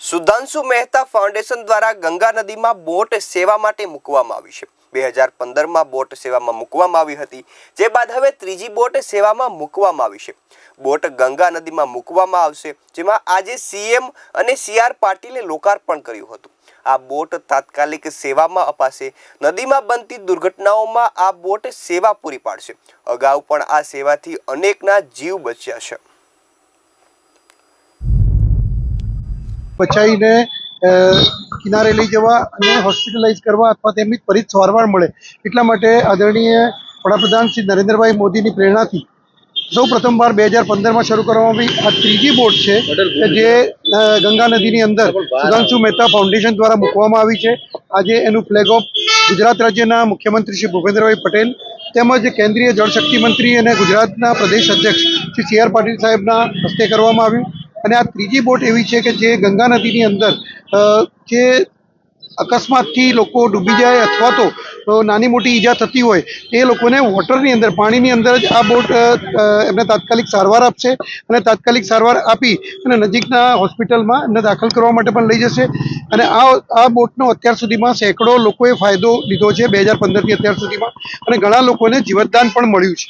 Sudhanshu Mehta foundation દ્વારા ગંગા નદીમાં boat સેવા માટે મૂકવામાં આવી છે. બે હજાર પંદરમાં બોટ સેવામાં મૂકવામાં આવી હતી, જે બાદ હવે ત્રીજી બોટ સેવામાં મૂકવામાં આવી છે. બોટ ગંગા નદીમાં મૂકવામાં આવશે, જેમાં આજે સીએમ અને સીઆર પાટીલે લોકાર્પણ કર્યું હતું. આ બોટ તાત્કાલિક સેવામાં અપાશે. નદીમાં બનતી દુર્ઘટનાઓમાં આ બોટ સેવા પૂરી પાડશે. અગાઉ પણ આ સેવાથી અનેકના જીવ બચ્યા છે. બચાવીને કિનારે લઈ જવા અને હોસ્પિટલાઇઝ કરવા અથવા તેમની ત્વરિત સારવાર મળે. એટલા માટે આદરણીય વડાપ્રધાન શ્રી નરેન્દ્રભાઈ મોદીની પ્રેરણાથી સૌ પ્રથમવાર બે હજાર પંદરમાં શરૂ કરવામાં આવી આ ત્રીજી બોટ છે કે જે ગંગા નદીની અંદર સુધાંશુ મહેતા ફાઉન્ડેશન દ્વારા મૂકવામાં આવી છે. આજે એનું ફ્લેગ ઓફ ગુજરાત રાજ્યના મુખ્યમંત્રી શ્રી ભૂપેન્દ્રભાઈ પટેલ તેમજ કેન્દ્રીય જળશક્તિ મંત્રી અને ગુજરાતના પ્રદેશ અધ્યક્ષ શ્રી સી આર પાટીલ સાહેબના હસ્તે કરવામાં આવ્યું. અને આ ત્રીજી બોટ એવી છે કે જે ગંગા નદીની અંદર જે અકસ્માતથી લોકો ડૂબી જાય અથવા તો નાની મોટી ઈજા થતી હોય, એ લોકોને વોટરની અંદર, પાણીની અંદર જ આ બોટ એમને તાત્કાલિક સારવાર આપશે અને તાત્કાલિક સારવાર આપી અને નજીકના હોસ્પિટલમાં એમને દાખલ કરવા માટે પણ લઈ જશે. અને આ આ બોટનો અત્યાર સુધીમાં સેંકડો લોકોએ ફાયદો લીધો છે, બે હજાર પંદરથી અત્યાર સુધીમાં અને ઘણા લોકોને જીવતદાન પણ મળ્યું છે.